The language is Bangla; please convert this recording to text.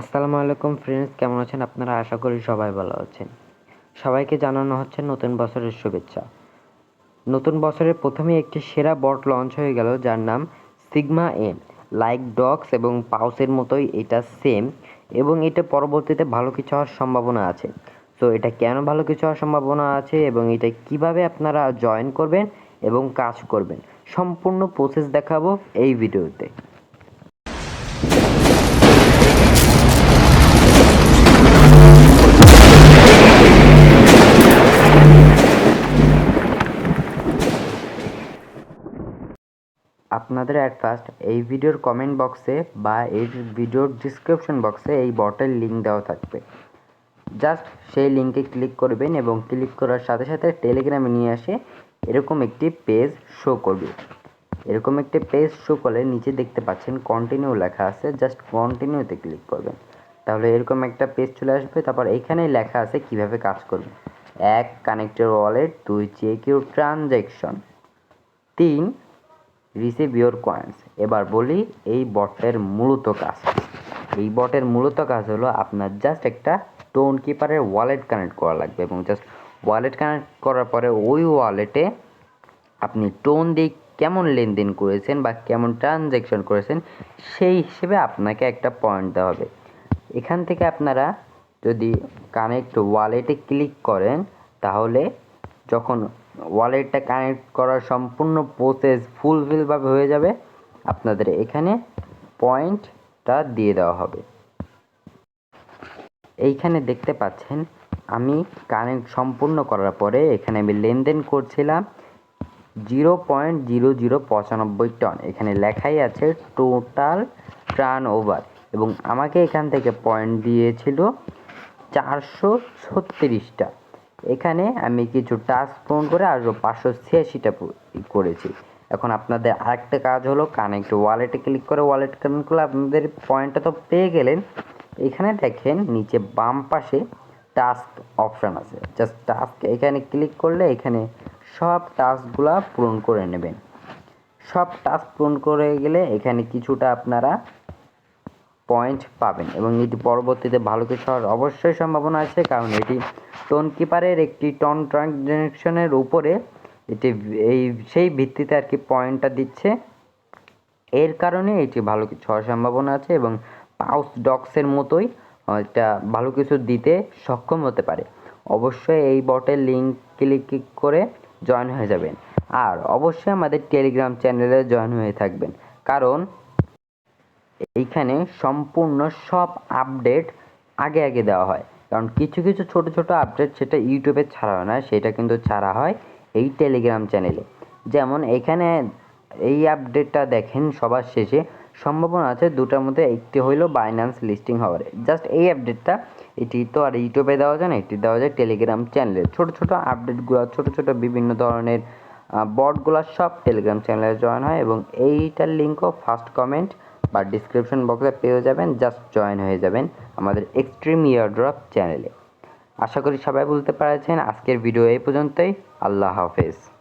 আসসালামু আলাইকুম ফ্রেন্ডস কেমন আছেন আপনারা? আশা করি সবাই ভালো আছেন। সবাইকে জানানো হচ্ছে নতুন বছরের শুভেচ্ছা। নতুন বছরের প্রথমেই একটি সেরা বট লঞ্চ হয়ে গেল, যার নাম সিগমা এম লাইক ডগস এবং পাউসের মতোই এটা সেম এবং এটা পরবর্তীতে ভালো কিছু হওয়ার সম্ভাবনা আছে। তো এটা কেন ভালো কিছু হওয়ার সম্ভাবনা আছে এবং এটা কীভাবে আপনারা জয়েন করবেন এবং কাজ করবেন? সম্পূর্ণ প্রসেস দেখাবো এই ভিডিওতে আপনাদের অ্যাট ফার্স্ট এই ভিডিওর কমেন্ট বক্সে বা এই ভিডিওর ডিসক্রিপশন বক্সে এই বটের লিঙ্ক দেওয়া থাকবে। জাস্ট সেই লিঙ্কে ক্লিক করবেন এবং ক্লিক করার সাথে সাথে টেলিগ্রামে নিয়ে আসে এরকম একটি পেজ শো করবে। এরকম একটি পেজ শো করলে নিচে দেখতে পাচ্ছেন কন্টিনিউ লেখা আছে জাস্ট কন্টিনিউতে ক্লিক করবেন। তাহলে এরকম একটা পেজ চলে আসবে, তারপর এখানেই লেখা আছে কীভাবে কাজ করবে। এক কানেক্টের ওয়ালেট দুই চেক ইউর ট্রানজ্যাকশন তিন রিসিভ ইউর কয়েন্স এবার বলি এই বটের মূলত কাজ। এই বটের মূলত কাজ হলো আপনার জাস্ট একটা টোন কিপারের ওয়ালেট কানেক্ট করা লাগবে এবং জাস্ট ওয়ালেট কানেক্ট করার পরে ওই ওয়ালেটে আপনি টোন দিয়ে কেমন লেনদেন করেছেন বা কেমন ট্রানজ্যাকশন করেছেন সেই হিসেবে আপনাকে একটা পয়েন্ট দেওয়া হবে। এখান থেকে আপনারা যদি কানেক্ট ওয়ালেটে ক্লিক করেন তাহলে যখন ওয়ালেটটা কানেক্ট করার সম্পূর্ণ প্রসেস ফুলফিলভাবে হয়ে যাবে, আপনাদের এখানে পয়েন্টটা দিয়ে দেওয়া হবে। এইখানে দেখতে পাচ্ছেন, আমি কানেক্ট সম্পূর্ণ করার পরে এখানে আমি লেনদেন করছিলাম জিরো পয়েন্ট জিরো জিরো পঁচানব্বই টন এখানে লেখাই আছে টোটাল টার্ন ওভার এবং আমাকে এখান থেকে পয়েন্ট দিয়েছিল চারশো ছত্রিশটা এখানে আমি কিছু টাস্ক পূরণ করে আরও পাঁচশো ছিয়াশিটা করেছি। এখন আপনাদের আরেকটা কাজ হলো কানেক্ট ওয়ালেটে ক্লিক করে ওয়ালেট কানেক্ট করলে আপনাদের পয়েন্টটা তো পেয়ে গেলেন। এখানে দেখেন নিচে বাম পাশে টাস্ক অপশান আছে। জাস্ট টাস্ক এখানে ক্লিক করলে এখানে সব টাস্কগুলা পূরণ করে নেবেন। সব টাস্ক পূরণ করে গেলে এখানে কিছুটা আপনারা পয়েন্ট পাবেন এবং এটি পরবর্তীতে ভালো কিছু হওয়ার অবশ্যই সম্ভাবনা আছে, কারণ এটি টোন কিপারের একটি টন ট্রানজ্যাকশনের উপরে এটি এই, সেই ভিত্তিতে আর কি পয়েন্টটা দিচ্ছে। এর কারণে এটি ভালো কিছু হওয়ার সম্ভাবনা আছে এবং পাউস ডক্সের মতোই এটা ভালো কিছু দিতে সক্ষম হতে পারে। অবশ্যই এই বটের লিঙ্ক ক্লিক করে জয়েন হয়ে যাবেন। আর অবশ্যই আমাদের টেলিগ্রাম চ্যানেলে জয়েন হয়ে থাকবেন। কারণ এইখানে সম্পূর্ণ সব আপডেট আগে আগে দেওয়া হয়। কারণ কিছু কিছু ছোট ছোট আপডেট সেটা ইউটিউবে ছাড়া হয় না, সেটা কিন্তু ছাড়া হয় এই টেলিগ্রাম চ্যানেলে যেমন এখানে এই আপডেটটা দেখেন সবার শেষে, সম্ভাবনা আছে দুটার মধ্যে একটি হইল বাইন্যান্স লিস্টিং হওয়ার। জাস্ট এই আপডেটটা এটি তো আর ইউটিউবে দেওয়া যায় না, এটি দেওয়া যায় টেলিগ্রাম চ্যানেলে ছোট ছোট আপডেটগুলো ছোট ছোট বিভিন্ন ধরনের বটগুলো সব টেলিগ্রাম চ্যানেলে জয়েন হয় এবং এইটার লিঙ্কও ফার্স্ট কমেন্ট বা ডিসক্রিপশন বক্সে পেয়ে যাবেন জাস্ট জয়েন হয়ে যাবেন আমাদের এক্সট্রিম ইয়ার ইয়ারড্রপ চ্যানেলে আশা করি সবাই বলতে পেরেছেন। আজকের ভিডিও এই পর্যন্তই। আল্লাহ হাফেজ।